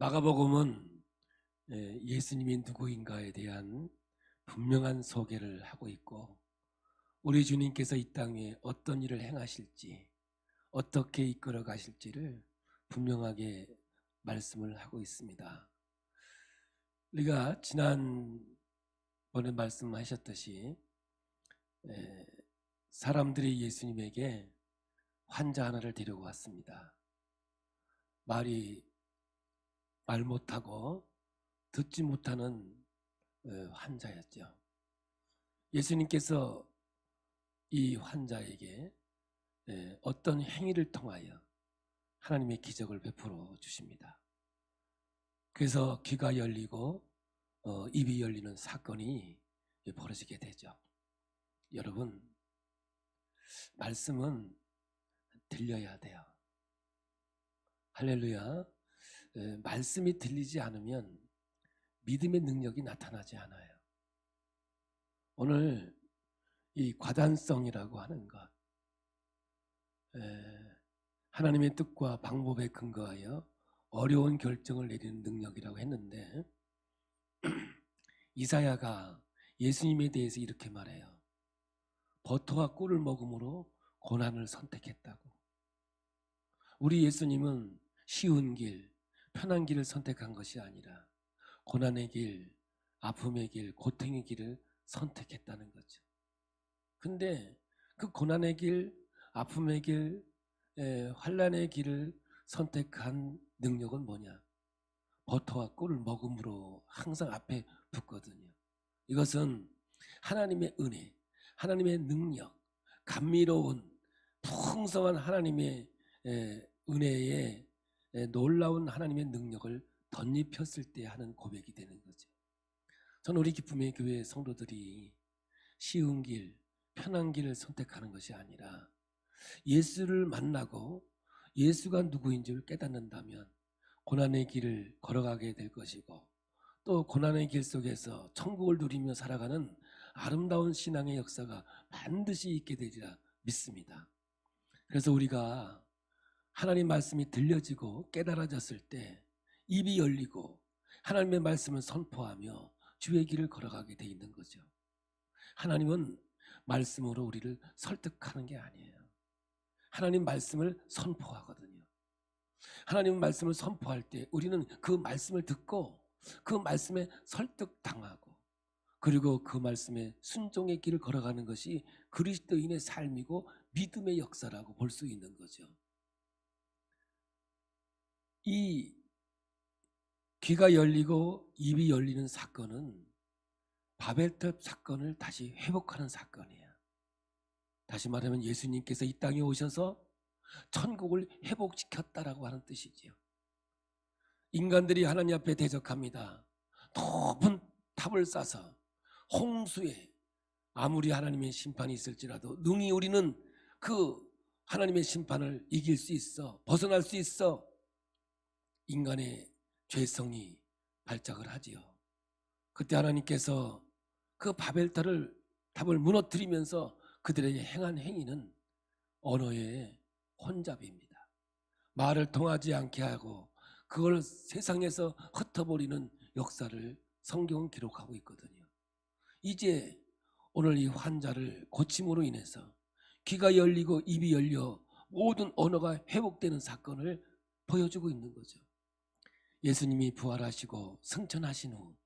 마가복음은 예, 예수님이 누구인가에 대한 분명한 소개를 하고 있고 우리 주님께서 이 땅에 어떤 일을 행하실지 어떻게 이끌어 가실지를 분명하게 말씀을 하고 있습니다. 우리가 지난번에 말씀하셨듯이 에, 사람들이 예수님에게 환자 하나를 데리고 왔습니다. 말이 말 못하고 듣지 못하는 어, 환자였죠. 예수님께서 이 환자에게 에, 어떤 행위를 통하여 하나님의 기적을 베풀어 주십니다. 그래서 귀가 열리고 어, 입이 열리는 사건이 벌어지게 되죠. 여러분, 말씀은 들려야 돼요. 할렐루야. 에, 말씀이 들리지 않으면 믿음의 능력이 나타나지 않아요. 오늘 이 과단성이라고 하는 것, 에, 하나님의 뜻과 방법에 근거하여 어려운 결정을 내리는 능력이라고 했는데 이사야가 예수님에 대해서 이렇게 말해요. 버터와 꿀을 먹음으로 고난을 선택했다고. 우리 예수님은 쉬운 길, 편한 길을 선택한 것이 아니라 고난의 길, 아픔의 길, 고통의 길을 선택했다는 거죠. 근데 그 고난의 길, 아픔의 길, 에, 환란의 길을 선택한 능력은 뭐냐? 버터와 꿀을 먹음으로 항상 앞에 붙거든요. 이것은 하나님의 은혜, 하나님의 능력, 감미로운 풍성한 하나님의 에, 놀라운 하나님의 능력을 덧입혔을 때 하는 고백이 되는 거죠. 저는 우리 기쁨의 교회 성도들이 쉬운 길, 편한 길을 선택하는 것이 아니라 예수를 만나고 예수가 누구인지를 깨닫는다면 고난의 길을 걸어가게 될 것이고 또 고난의 길 속에서 천국을 누리며 살아가는 아름다운 신앙의 역사가 반드시 있게 되리라 믿습니다. 그래서 우리가 하나님 말씀이 들려지고 깨달아졌을 때 입이 열리고 하나님의 말씀을 선포하며 주의 길을 걸어가게 돼 있는 거죠. 하나님은 말씀으로 우리를 설득하는 게 아니에요. 하나님 말씀을 선포하거든요. 하나님 말씀을 선포할 때 우리는 그 말씀을 듣고 그 말씀에 설득당하고 그리고 그 말씀에 순종의 길을 걸어가는 것이 그리스도인의 삶이고 믿음의 역사라고 볼 수 있는 거죠. 이 귀가 열리고 입이 열리는 사건은 바벨탑 사건을 다시 회복하는 사건이에요. 다시 말하면 예수님께서 이 땅에 오셔서 천국을 회복시켰다라고 하는 뜻이지요. 인간들이 하나님 앞에 대적합니다. 높은 탑을 쌓아서 홍수에 아무리 하나님의 심판이 있을지라도 능히 우리는 그 하나님의 심판을 이길 수 있어 벗어날 수 있어 인간의 죄성이 발작을 하지요. 그때 하나님께서 그 바벨탑을 탑을 무너뜨리면서 그들에게 행한 행위는 언어의 혼잡입니다. 말을 통하지 않게 하고 그걸 세상에서 흩어버리는 역사를 성경은 기록하고 있거든요. 이제 오늘 이 환자를 고침으로 인해서 귀가 열리고 입이 열려 모든 언어가 회복되는 사건을 보여주고 있는 거죠. 예수님이 부활하시고 승천하신 후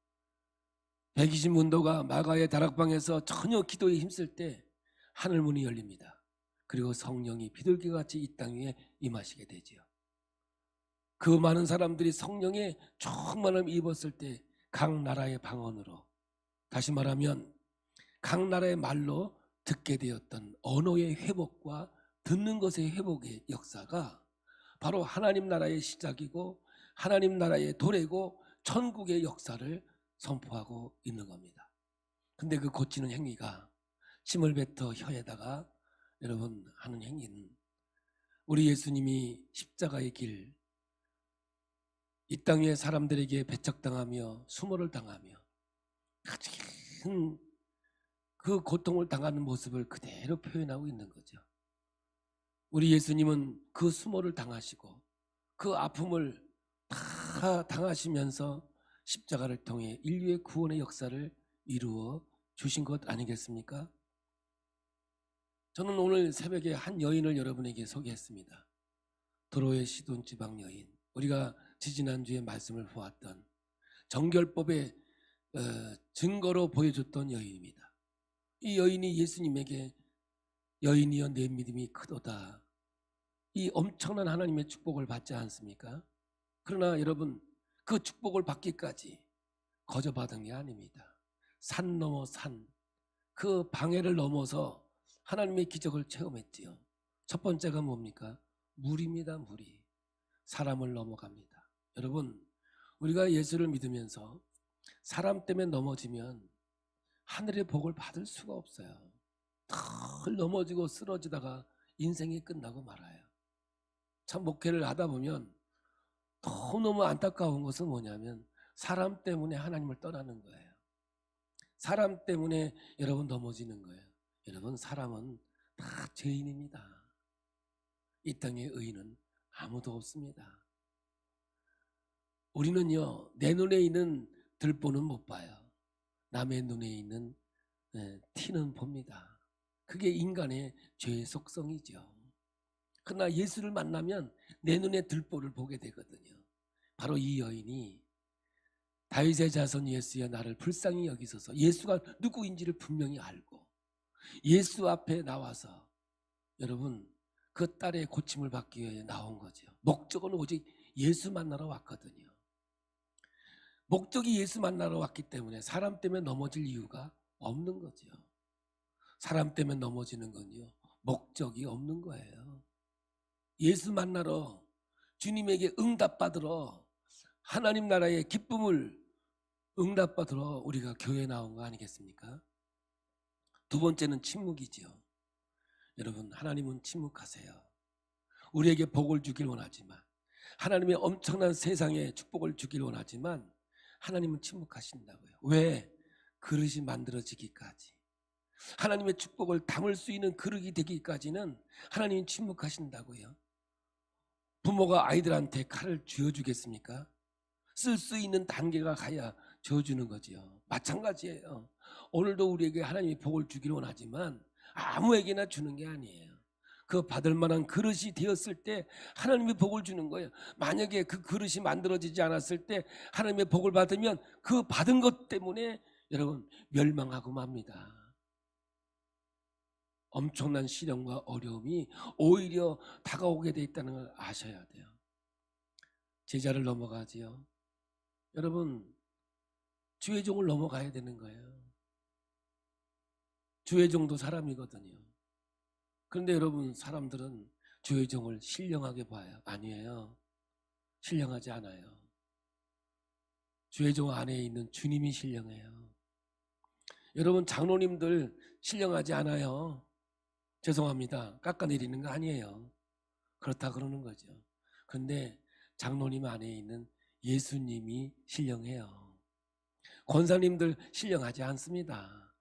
백이신 문도가 마가의 다락방에서 전혀 기도에 힘쓸 때 하늘 문이 열립니다. 그리고 성령이 비둘기같이 이 땅 위에 임하시게 되지요. 그 많은 사람들이 성령의 충만함 입었을 때 각 나라의 방언으로 다시 말하면 각 나라의 말로 듣게 되었던 언어의 회복과 듣는 것의 회복의 역사가 바로 하나님 나라의 시작이고 하나님 나라의 도래고 천국의 역사를 선포하고 있는 겁니다. 근데 그 고치는 행위가 침을 뱉어 혀에다가 여러분 하는 행위는 우리 예수님이 십자가의 길, 이 땅의 사람들에게 배척당하며 수모를 당하며 큰그 고통을 당하는 모습을 그대로 표현하고 있는 거죠. 우리 예수님은 그 수모를 당하시고 그 아픔을 다 당하시면서 십자가를 통해 인류의 구원의 역사를 이루어 주신 것 아니겠습니까? 저는 오늘 새벽에 한 여인을 여러분에게 소개했습니다. 도로의 시돈 지방 여인. 우리가 지지난주에 말씀을 보았던 정결법의 어, 증거로 보여줬던 여인입니다. 이 여인이 예수님에게 여인이여 내 믿음이 크도다. 이 엄청난 하나님의 축복을 받지 않습니까? 그러나 여러분 그 축복을 받기까지 거저 받은 게 아닙니다. 산 넘어 산, 그 방해를 넘어서 하나님의 기적을 체험했지요. 첫 번째가 뭡니까? 물입니다, 물이. 사람을 넘어갑니다. 여러분, 우리가 예수를 믿으면서 사람 때문에 넘어지면 하늘의 복을 받을 수가 없어요. 늘 넘어지고 쓰러지다가 인생이 끝나고 말아요. 참 목회를 하다 보면 너무너무 안타까운 것은 뭐냐면 사람 때문에 하나님을 떠나는 거예요. 사람 때문에 여러분 넘어지는 거예요. 여러분 사람은 다 죄인입니다. 이 땅에 의인은 아무도 없습니다. 우리는요 내 눈에 있는 들보는 못 봐요. 남의 눈에 있는 예, 티는 봅니다. 그게 인간의 죄의 속성이죠. 그러나 예수를 만나면 내 눈에 들보를 보게 되거든요. 바로 이 여인이 다윗의 자손 예수여 나를 불쌍히 여기소서 예수가 누구인지를 분명히 알고 예수 앞에 나와서 여러분 그 딸의 고침을 받기 위해 나온 거죠. 목적은 오직 예수 만나러 왔거든요. 목적이 예수 만나러 왔기 때문에 사람 때문에 넘어질 이유가 없는 거죠. 사람 때문에 넘어지는 건요. 목적이 없는 거예요. 예수 만나러 주님에게 응답받으러 하나님 나라의 기쁨을 응답받으러 우리가 교회에 나온 거 아니겠습니까? 두 번째는 침묵이지요. 여러분, 하나님은 침묵하세요. 우리에게 복을 주길 원하지만, 하나님의 엄청난 세상에 축복을 주길 원하지만, 하나님은 침묵하신다고요. 왜? 그릇이 만들어지기까지. 하나님의 축복을 담을 수 있는 그릇이 되기까지는 하나님이 침묵하신다고요. 부모가 아이들한테 칼을 쥐어주겠습니까? 쓸 수 있는 단계가 가야 쥐어주는 거지요. 마찬가지예요. 오늘도 우리에게 하나님이 복을 주기를 원하지만 아무에게나 주는 게 아니에요. 그 받을 만한 그릇이 되었을 때 하나님의 복을 주는 거예요. 만약에 그 그릇이 만들어지지 않았을 때 하나님의 복을 받으면 그 받은 것 때문에 여러분 멸망하고 맙니다. 엄청난 시련과 어려움이 오히려 다가오게 돼 있다는 걸 아셔야 돼요. 제자를 넘어가지요. 여러분 주의 종을 넘어가야 되는 거예요. 주의 종도 사람이거든요. 그런데 여러분 사람들은 주의 종을 신령하게 봐요. 아니에요. 신령하지 않아요. 주의 종 안에 있는 주님이 신령해요. 여러분 장로님들 신령하지 않아요. 죄송합니다. 깎아내리는 거 아니에요. 그렇다 그러는 거죠. 근데 장로님 안에 있는 예수님이 신령해요. 권사님들 신령하지 않습니다.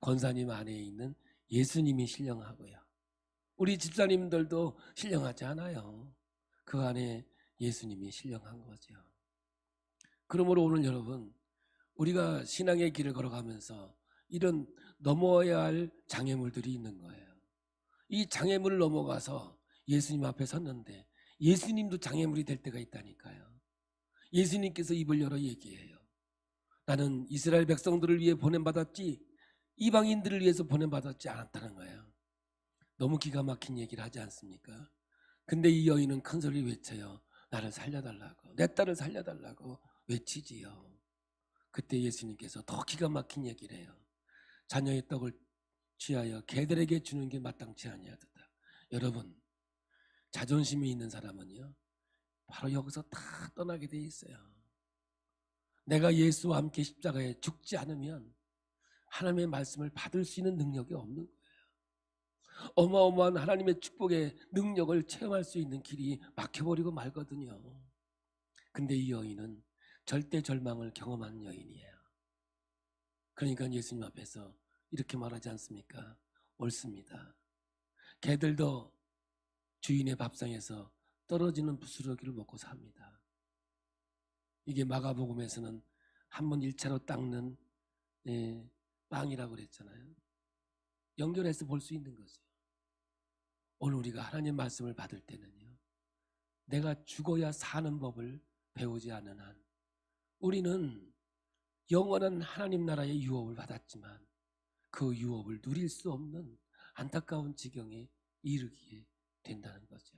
권사님 안에 있는 예수님이 신령하고요. 우리 집사님들도 신령하지 않아요. 그 안에 예수님이 신령한 거죠. 그러므로 오늘 여러분, 우리가 신앙의 길을 걸어가면서 이런 넘어야 할 장애물들이 있는 거예요. 이 장애물을 넘어가서 예수님 앞에 섰는데 예수님도 장애물이 될 때가 있다니까요. 예수님께서 입을 열어 얘기해요. 나는 이스라엘 백성들을 위해 보냄받았지 이방인들을 위해서 보냄받았지 않았다는 거예요. 너무 기가 막힌 얘기를 하지 않습니까? 근데 이 여인은 큰 소리 외쳐요. 나를 살려달라고 내 딸을 살려달라고 외치지요. 그때 예수님께서 더 기가 막힌 얘기를 해요. 자녀의 떡을 취하여 개들에게 주는 게 마땅치 아니하도다. 여러분 자존심이 있는 사람은요 바로 여기서 다 떠나게 돼 있어요. 내가 예수와 함께 십자가에 죽지 않으면 하나님의 말씀을 받을 수 있는 능력이 없는 거예요. 어마어마한 하나님의 축복의 능력을 체험할 수 있는 길이 막혀버리고 말거든요. 근데 이 여인은 절대 절망을 경험한 여인이에요. 그러니까 예수님 앞에서 이렇게 말하지 않습니까? 옳습니다. 개들도 주인의 밥상에서 떨어지는 부스러기를 먹고 삽니다. 이게 마가복음에서는 한 번 일차로 닦는 예, 빵이라고 그랬잖아요. 연결해서 볼 수 있는 거죠. 오늘 우리가 하나님 말씀을 받을 때는요. 내가 죽어야 사는 법을 배우지 않는 한 우리는 영원한 하나님 나라의 유업을 받았지만 그 유업을 누릴 수 없는 안타까운 지경에 이르게 된다는 거죠.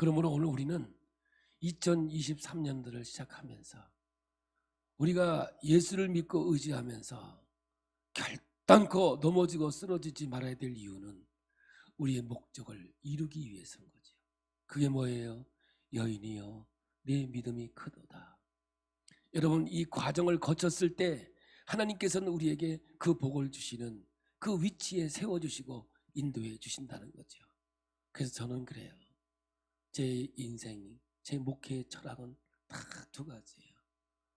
그러므로 오늘 우리는 2023년도를 시작하면서 우리가 예수를 믿고 의지하면서 결단코 넘어지고 쓰러지지 말아야 될 이유는 우리의 목적을 이루기 위해서인 거죠. 그게 뭐예요? 여인이여 내 믿음이 크도다. 여러분 이 과정을 거쳤을 때 하나님께서는 우리에게 그 복을 주시는 그 위치에 세워 주시고 인도해 주신다는 거죠. 그래서 저는 그래요. 제 인생, 제 목회의 철학은 다두 가지예요.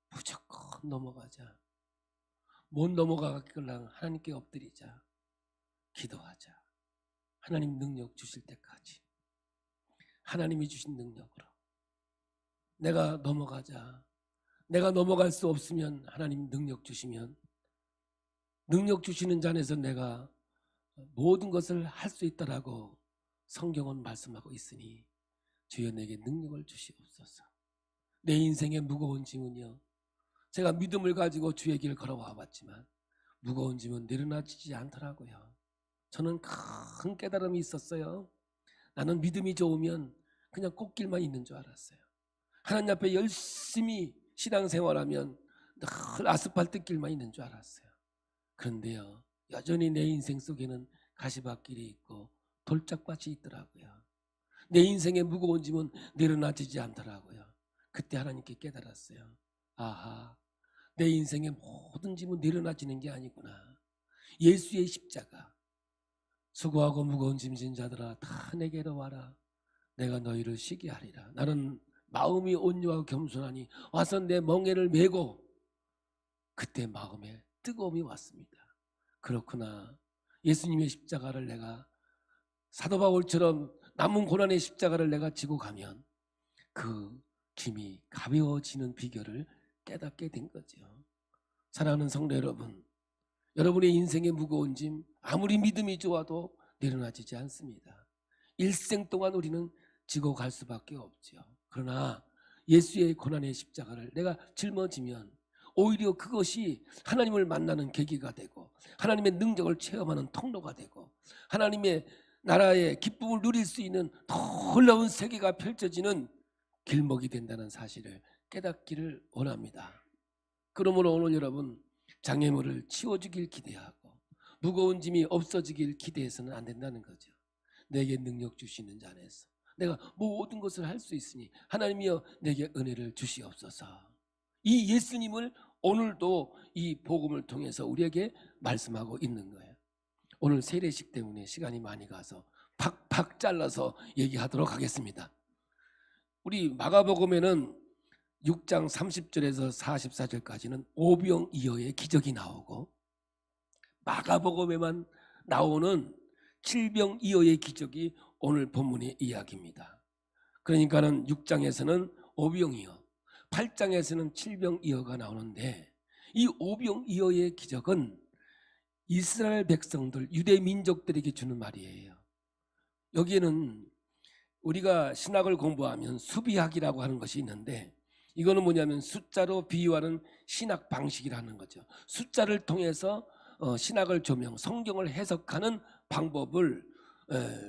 무조건 넘어가자. 못 넘어가길랑 하나님께 엎드리자. 기도하자. 하나님 능력 주실 때까지. 하나님이 주신 능력으로. 내가 넘어가자. 내가 넘어갈 수 없으면 하나님 능력 주시면 능력 주시는 잔에서 내가 모든 것을 할 수 있다라고 성경은 말씀하고 있으니 주여 내게 능력을 주시옵소서. 내 인생의 무거운 짐은요. 제가 믿음을 가지고 주의 길을 걸어와 봤지만 무거운 짐은 내려놔지지 않더라고요. 저는 큰 깨달음이 있었어요. 나는 믿음이 좋으면 그냥 꽃길만 있는 줄 알았어요. 하나님 앞에 열심히 신앙생활하면 늘 아스팔트 길만 있는 줄 알았어요. 그런데요, 여전히 내 인생 속에는 가시밭길이 있고 돌짝밭이 있더라고요. 내 인생의 무거운 짐은 내려놔지지 않더라고요. 그때 하나님께 깨달았어요. 아하, 내 인생의 모든 짐은 내려놔지는 게 아니구나. 예수의 십자가. 수고하고 무거운 짐진 자들아 다 내게로 와라. 내가 너희를 쉬게 하리라. 나는 마음이 온유하고 겸손하니 와서 내 멍에를 메고 그때 마음에 뜨거움이 왔습니다. 그렇구나. 예수님의 십자가를 내가 사도 바울처럼 남은 고난의 십자가를 내가 지고 가면 그 짐이 가벼워지는 비결을 깨닫게 된 거죠. 사랑하는 성도 여러분, 여러분의 인생의 무거운 짐 아무리 믿음이 좋아도 내려놔지지 않습니다. 일생 동안 우리는 지고 갈 수밖에 없죠. 그러나 예수의 고난의 십자가를 내가 짊어지면 오히려 그것이 하나님을 만나는 계기가 되고 하나님의 능력을 체험하는 통로가 되고 하나님의 나라의 기쁨을 누릴 수 있는 놀라운 세계가 펼쳐지는 길목이 된다는 사실을 깨닫기를 원합니다. 그러므로 오늘 여러분 장애물을 치워주길 기대하고 무거운 짐이 없어지길 기대해서는 안 된다는 거죠. 내게 능력 주시는 자 안에서 내가 모든 것을 할 수 있으니 하나님이여 내게 은혜를 주시옵소서. 이 예수님을 오늘도 이 복음을 통해서 우리에게 말씀하고 있는 거예요. 오늘 세례식 때문에 시간이 많이 가서 팍팍 잘라서 얘기하도록 하겠습니다. 우리 마가복음에는 6장 30절에서 44절까지는 오병 이어의 기적이 나오고 마가복음에만 나오는 칠병 이어의 기적이 오늘 본문의 이야기입니다. 그러니까는 6장에서는 오병 이어, 8장에서는 칠병 이어가 나오는데 이 오병 이어의 기적은 이스라엘 백성들, 유대 민족들에게 주는 말이에요. 여기에는 우리가 신학을 공부하면 수비학이라고 하는 것이 있는데 이거는 뭐냐면 숫자로 비유하는 신학 방식이라는 거죠. 숫자를 통해서 어, 신학을 조명, 성경을 해석하는 방법을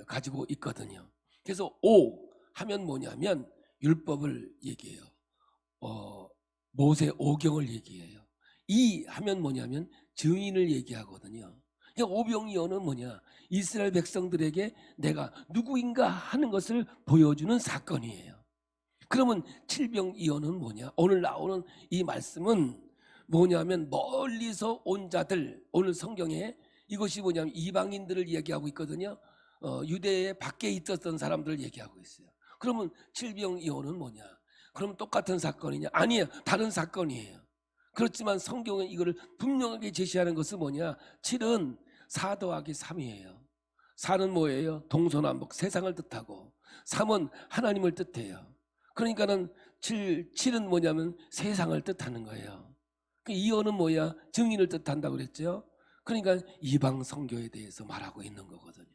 가지고 있거든요. 그래서 오 하면 뭐냐면 율법을 얘기해요. 어, 모세 오경을 얘기해요. 이 하면 뭐냐면 증인을 얘기하거든요. 그러니까 오병이어는 뭐냐? 이스라엘 백성들에게 내가 누구인가 하는 것을 보여주는 사건이에요. 그러면 칠병이어는 뭐냐? 오늘 나오는 이 말씀은 뭐냐면 멀리서 온 자들 오늘 성경에 이것이 뭐냐면 이방인들을 얘기하고 있거든요. 어, 유대에 밖에 있었던 사람들을 얘기하고 있어요. 그러면 칠병이어는 뭐냐? 그럼 똑같은 사건이냐? 아니에요. 다른 사건이에요. 그렇지만 성경은 이거를 분명하게 제시하는 것은 뭐냐? 7은 4 더하기 3이에요. 4는 뭐예요? 동서남북 세상을 뜻하고 3은 하나님을 뜻해요. 그러니까는 칠, 칠은 뭐냐면 세상을 뜻하는 거예요. 그 이어는 뭐야? 증인을 뜻한다고 그랬죠. 그러니까 이방 성교에 대해서 말하고 있는 거거든요.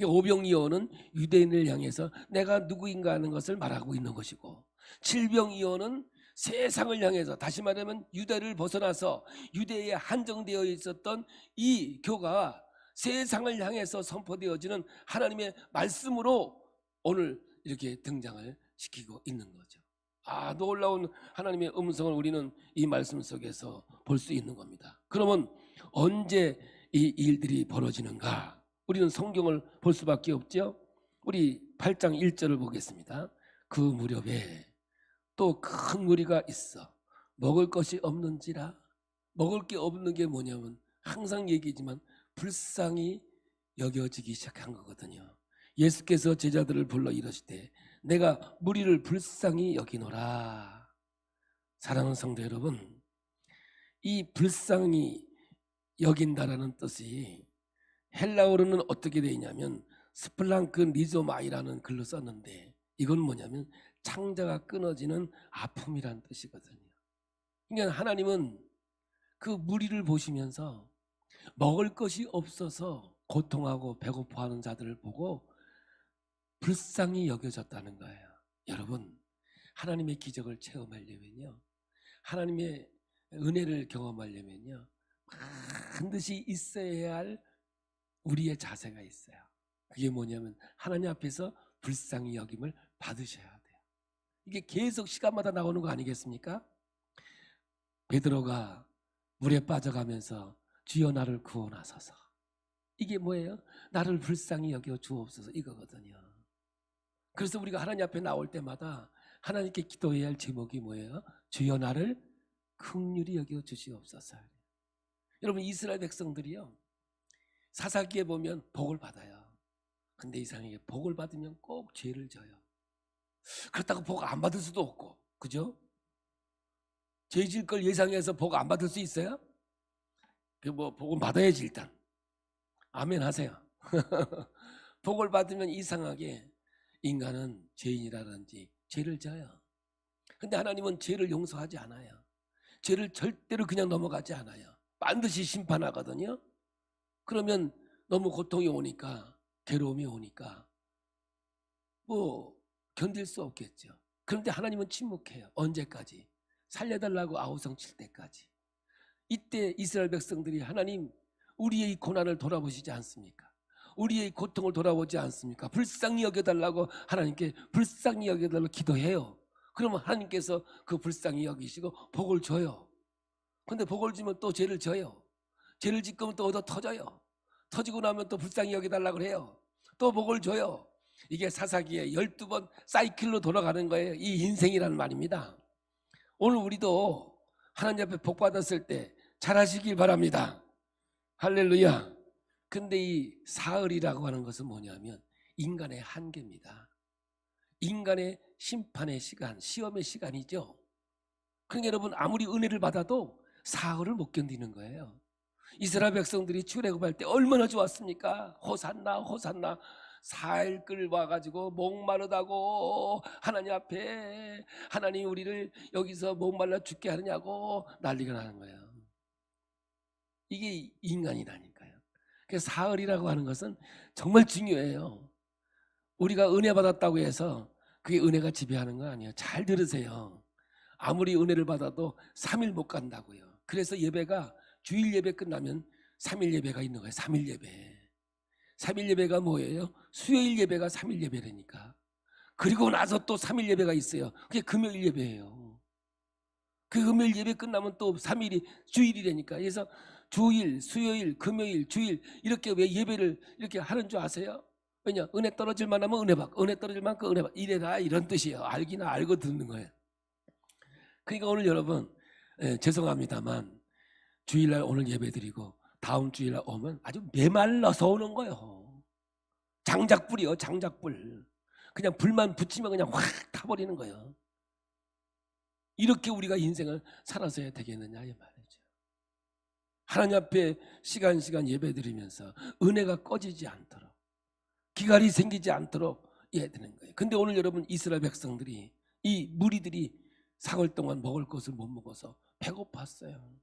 이 오병이어는 유대인을 향해서 내가 누구인가 하는 것을 말하고 있는 것이고 칠병이어는 세상을 향해서 다시 말하면 유대를 벗어나서 유대에 한정되어 있었던 이 교가 세상을 향해서 선포되어지는 하나님의 말씀으로 오늘 이렇게 등장을 시키고 있는 거죠. 아, 놀라운 하나님의 음성을 우리는 이 말씀 속에서 볼 수 있는 겁니다. 그러면 언제 이 일들이 벌어지는가? 우리는 성경을 볼 수밖에 없죠. 우리 8장 1절을 보겠습니다. 그 무렵에 또 큰 무리가 있어 먹을 것이 없는지라 먹을 게 없는 게 뭐냐면 항상 얘기지만 불쌍히 여겨지기 시작한 거거든요. 예수께서 제자들을 불러 이러시되 내가 무리를 불쌍히 여기노라. 사랑하는 성도 여러분, 이 불쌍히 여긴다라는 뜻이 헬라어로는 어떻게 되어 있냐면 스플랑크 니조마이라는 글로 썼는데 이건 뭐냐면 창자가 끊어지는 아픔이란 뜻이거든요. 그러니까 하나님은 그 무리를 보시면서 먹을 것이 없어서 고통하고 배고파하는 자들을 보고 불쌍히 여겨졌다는 거예요. 여러분, 하나님의 기적을 체험하려면요. 하나님의 은혜를 경험하려면요. 반드시 있어야 할 우리의 자세가 있어요. 그게 뭐냐면 하나님 앞에서 불쌍히 여김을 받으셔야. 이게 계속 시간마다 나오는 거 아니겠습니까? 베드로가 물에 빠져가면서 주여 나를 구원하소서. 이게 뭐예요? 나를 불쌍히 여겨 주옵소서 이거거든요. 그래서 우리가 하나님 앞에 나올 때마다 하나님께 기도해야 할 제목이 뭐예요? 주여 나를 긍휼히 여겨 주시옵소서. 여러분 이스라엘 백성들이요. 사사기에 보면 복을 받아요. 근데 이상하게 복을 받으면 꼭 죄를 져요. 그렇다고 복 안 받을 수도 없고, 그죠? 죄 질 걸 예상해서 복 안 받을 수 있어요? 그 뭐 복은 받아야지 일단. 아멘 하세요. 복을 받으면 이상하게 인간은 죄인이라든지 죄를 져요. 근데 하나님은 죄를 용서하지 않아요. 죄를 절대로 그냥 넘어가지 않아요. 반드시 심판하거든요. 그러면 너무 고통이 오니까 괴로움이 오니까 뭐 견딜 수 없겠죠. 그런데 하나님은 침묵해요. 언제까지? 살려달라고 아우성 칠 때까지. 이때 이스라엘 백성들이 하나님 우리의 이 고난을 돌아보시지 않습니까? 우리의 고통을 돌아보지 않습니까? 불쌍히 여겨달라고 하나님께 불쌍히 여겨달라고 기도해요. 그러면 하나님께서 그 불쌍히 여기시고 복을 줘요. 근데 복을 주면 또 죄를 져요. 죄를 짓고면 또 얻어 터져요. 터지고 나면 또 불쌍히 여겨달라고 해요. 또 복을 줘요. 이게 사사기에 12번 사이클로 돌아가는 거예요. 이 인생이라는 말입니다. 오늘 우리도 하나님 앞에 복 받았을 때 잘하시길 바랍니다. 할렐루야. 근데 이 사흘이라고 하는 것은 뭐냐면 인간의 한계입니다. 인간의 심판의 시간, 시험의 시간이죠. 그러니까 여러분 아무리 은혜를 받아도 사흘을 못 견디는 거예요. 이스라엘 백성들이 출애굽할 때 얼마나 좋았습니까? 호산나 호산나 사일 끌 와 가지고 목마르다고 하나님 앞에 하나님 우리를 여기서 목말라 죽게 하느냐고 난리가 나는 거예요. 이게 인간이라니까요. 그래서 사흘이라고 하는 것은 정말 중요해요. 우리가 은혜 받았다고 해서 그게 은혜가 지배하는 거 아니에요. 잘 들으세요. 아무리 은혜를 받아도 3일 못 간다고요. 그래서 예배가 주일 예배 끝나면 3일 예배가 있는 거예요. 3일 예배. 3일 예배가 뭐예요? 수요일 예배가 3일 예배라니까. 그리고 나서 또 3일 예배가 있어요. 그게 금요일 예배예요. 그 금요일 예배 끝나면 또 3일이 주일이라니까. 그래서 주일, 수요일, 금요일, 주일 이렇게 왜 예배를 이렇게 하는 줄 아세요? 왜냐? 은혜 떨어질 만하면 은혜 받고 은혜 떨어질 만큼 은혜 받고 이래라 이런 뜻이에요. 알기는 알고 듣는 거예요. 그러니까 오늘 여러분 예, 죄송합니다만 주일날 오늘 예배드리고 다음 주일 날 오면 아주 메말라서 오는 거예요. 장작불이요, 장작불. 그냥 불만 붙이면 그냥 확 타버리는 거예요. 이렇게 우리가 인생을 살아서야 되겠느냐 이 말이죠. 하나님 앞에 시간 시간 예배드리면서 은혜가 꺼지지 않도록 기갈이 생기지 않도록 해야 되는 거예요. 근데 오늘 여러분 이스라엘 백성들이 이 무리들이 사흘 동안 먹을 것을 못 먹어서 배고팠어요.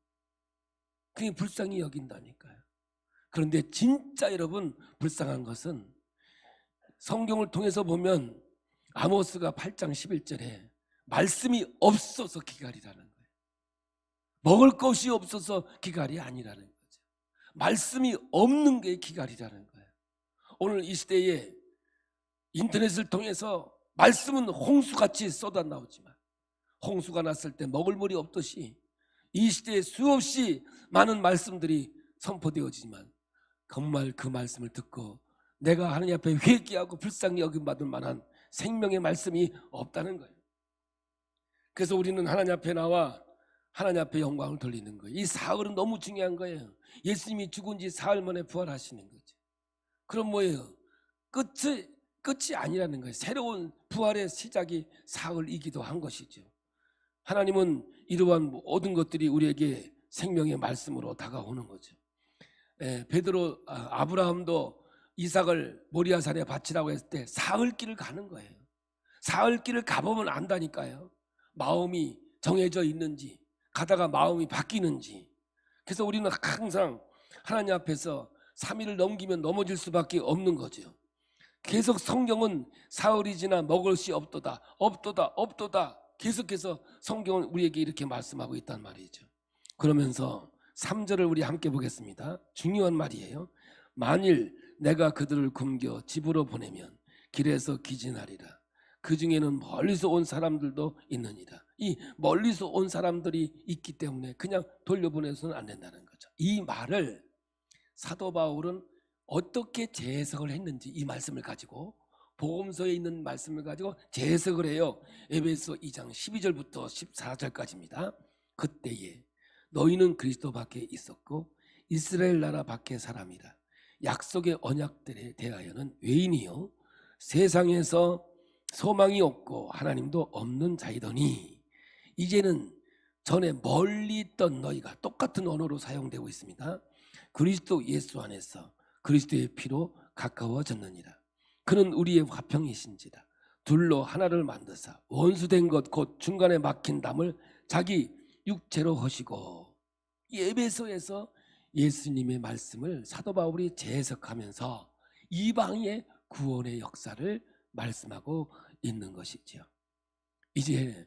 그게 불쌍히 여긴다니까요. 그런데 진짜 여러분 불쌍한 것은 성경을 통해서 보면 아모스가 8장 11절에 말씀이 없어서 기갈이라는 거예요. 먹을 것이 없어서 기갈이 아니라는 거죠. 말씀이 없는 게 기갈이라는 거예요. 오늘 이 시대에 인터넷을 통해서 말씀은 홍수같이 쏟아 나오지만 홍수가 났을 때 먹을 물이 없듯이 이 시대에 수없이 많은 말씀들이 선포되어지지만 정말 그 말씀을 듣고 내가 하나님 앞에 회개하고 불쌍히 여김 받을 만한 생명의 말씀이 없다는 거예요. 그래서 우리는 하나님 앞에 나와 하나님 앞에 영광을 돌리는 거예요. 이 사흘은 너무 중요한 거예요. 예수님이 죽은 지 사흘 만에 부활하시는 거죠. 그럼 뭐예요? 끝이 끝이 아니라는 거예요. 새로운 부활의 시작이 사흘이기도 한 것이죠. 하나님은 이러한 모든 것들이 우리에게 생명의 말씀으로 다가오는 거죠. 예, 베드로 아, 아브라함도 이삭을 모리아산에 바치라고 했을 때 사흘 길을 가는 거예요. 사흘 길을 가보면 안다니까요. 마음이 정해져 있는지 가다가 마음이 바뀌는지. 그래서 우리는 항상 하나님 앞에서 3일을 넘기면 넘어질 수밖에 없는 거죠. 계속 성경은 사흘이 지나 먹을 수 없도다, 없도다, 없도다. 계속해서 성경은 우리에게 이렇게 말씀하고 있단 말이죠. 그러면서 3절을 우리 함께 보겠습니다. 중요한 말이에요. 만일 내가 그들을 굶겨 집으로 보내면 길에서 기진하리라. 그 중에는 멀리서 온 사람들도 있느니라. 이 멀리서 온 사람들이 있기 때문에 그냥 돌려보내서는 안 된다는 거죠. 이 말을 사도 바울은 어떻게 재해석을 했는지 이 말씀을 가지고 복음서에 있는 말씀을 가지고 재해석을 해요. 에베소 2장 12절부터 14절까지입니다. 그때에 너희는 그리스도 밖에 있었고 이스라엘 나라 밖의 사람이라 약속의 언약들에 대하여는 외인이요 세상에서 소망이 없고 하나님도 없는 자이더니 이제는 전에 멀리 있던 너희가 똑같은 언어로 사용되고 있습니다. 그리스도 예수 안에서 그리스도의 피로 가까워졌느니라. 그는 우리의 화평이신지라. 둘로 하나를 만드사 원수된 것 곧 중간에 막힌 담을 자기 육체로 허시고 이 에베소에서 예수님의 말씀을 사도 바울이 재해석하면서 이방의 구원의 역사를 말씀하고 있는 것이지요. 이제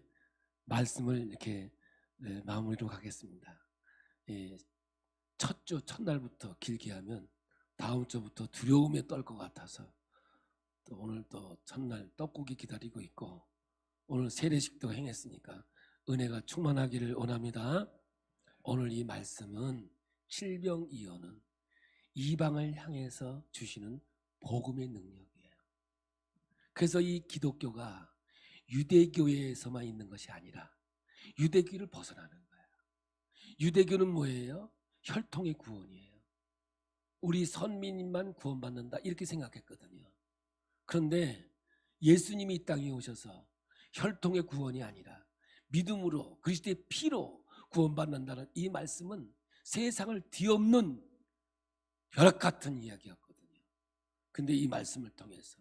말씀을 이렇게 네, 마무리로 가겠습니다. 예, 첫주 첫날부터 길게 하면 다음 주부터 두려움에 떨 것 같아서 또 오늘 또 첫날 떡국이 기다리고 있고 오늘 세례식도 행했으니까 은혜가 충만하기를 원합니다. 오늘 이 말씀은 칠병이어는 이방을 향해서 주시는 복음의 능력이에요. 그래서 이 기독교가 유대교회에서만 있는 것이 아니라 유대교를 벗어나는 거예요. 유대교는 뭐예요? 혈통의 구원이에요. 우리 선민만 구원받는다 이렇게 생각했거든요. 그런데 예수님이 이 땅에 오셔서 혈통의 구원이 아니라 믿음으로 그리스도의 피로 구원받는다는 이 말씀은 세상을 뒤엎는 벼락 같은 이야기였거든요. 근데 이 말씀을 통해서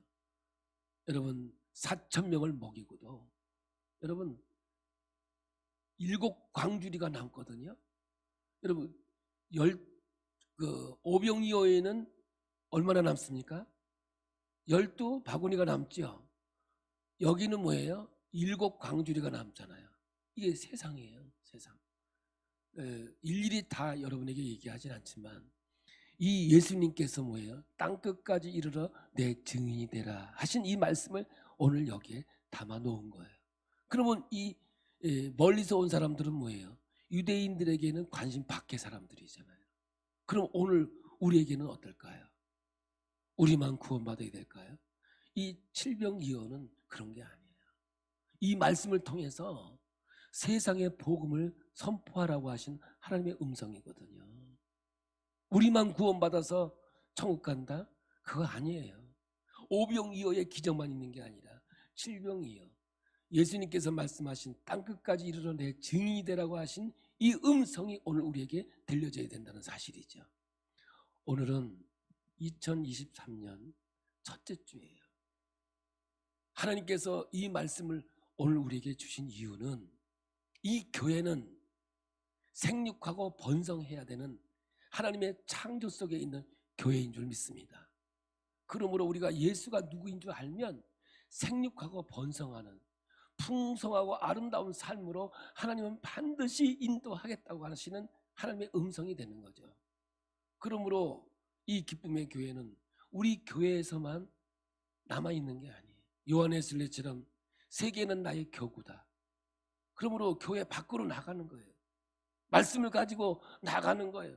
여러분 4천 명을 먹이고도 여러분 일곱 광주리가 남거든요. 여러분 열 그 오병이어에는 얼마나 남습니까? 열두 바구니가 남죠. 여기는 뭐예요? 일곱 광주리가 남잖아요. 이게 세상이에요. 세상. 에, 일일이 다 여러분에게 얘기하진 않지만 이 예수님께서 뭐예요? 땅 끝까지 이르러 내 증인이 되라 하신 이 말씀을 오늘 여기에 담아 놓은 거예요. 그러면 이 에, 멀리서 온 사람들은 뭐예요? 유대인들에게는 관심 밖의 사람들이잖아요. 그럼 오늘 우리에게는 어떨까요? 우리만 구원받아야 될까요? 이 칠병이어는 그런 게 아니에요. 이 말씀을 통해서 세상의 복음을 선포하라고 하신 하나님의 음성이거든요. 우리만 구원받아서 천국 간다? 그거 아니에요. 오병이어의 기적만 있는 게 아니라 칠병이어. 예수님께서 말씀하신 땅끝까지 이르러 내 증인이 되라고 하신 이 음성이 오늘 우리에게 들려져야 된다는 사실이죠. 오늘은 2023년 첫째 주예요. 하나님께서 이 말씀을 오늘 우리에게 주신 이유는 이 교회는 생육하고 번성해야 되는 하나님의 창조 속에 있는 교회인 줄 믿습니다. 그러므로 우리가 예수가 누구인 줄 알면 생육하고 번성하는 풍성하고 아름다운 삶으로 하나님은 반드시 인도하겠다고 하시는 하나님의 음성이 되는 거죠. 그러므로 이 기쁨의 교회는 우리 교회에서만 남아 있는 게 아니에요. 요한의 순례처럼 세계는 나의 교구다. 그러므로 교회 밖으로 나가는 거예요. 말씀을 가지고 나가는 거예요.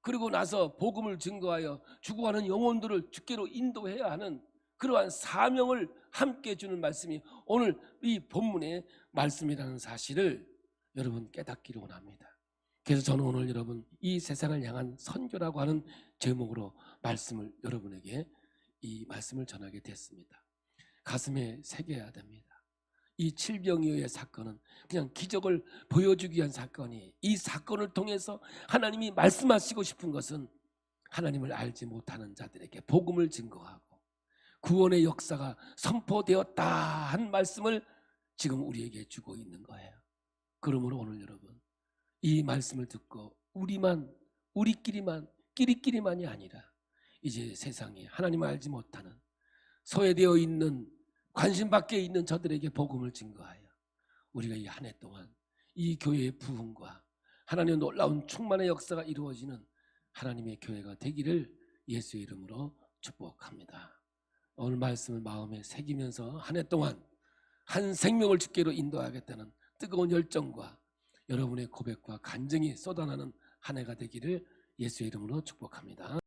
그리고 나서 복음을 증거하여 죽어가는 영혼들을 주께로 인도해야 하는 그러한 사명을 함께 주는 말씀이 오늘 이 본문의 말씀이라는 사실을 여러분 깨닫기를 원합니다. 그래서 저는 오늘 여러분 이 세상을 향한 선교라고 하는 제목으로 말씀을 여러분에게 이 말씀을 전하게 됐습니다. 가슴에 새겨야 됩니다. 이 칠병이어의 사건은 그냥 기적을 보여주기 위한 사건이에요. 이 사건을 통해서 하나님이 말씀하시고 싶은 것은 하나님을 알지 못하는 자들에게 복음을 증거하고 구원의 역사가 선포되었다 한 말씀을 지금 우리에게 주고 있는 거예요. 그러므로 오늘 여러분 이 말씀을 듣고 우리만 우리끼리만 끼리끼리만이 아니라 이제 세상에 하나님을 알지 못하는 소외되어 있는 관심 밖에 있는 저들에게 복음을 증거하여 우리가 이 한 해 동안 이 교회의 부흥과 하나님의 놀라운 충만의 역사가 이루어지는 하나님의 교회가 되기를 예수의 이름으로 축복합니다. 오늘 말씀을 마음에 새기면서 한 해 동안 한 생명을 주께로 인도하겠다는 뜨거운 열정과 여러분의 고백과 간증이 쏟아나는 한 해가 되기를 예수의 이름으로 축복합니다.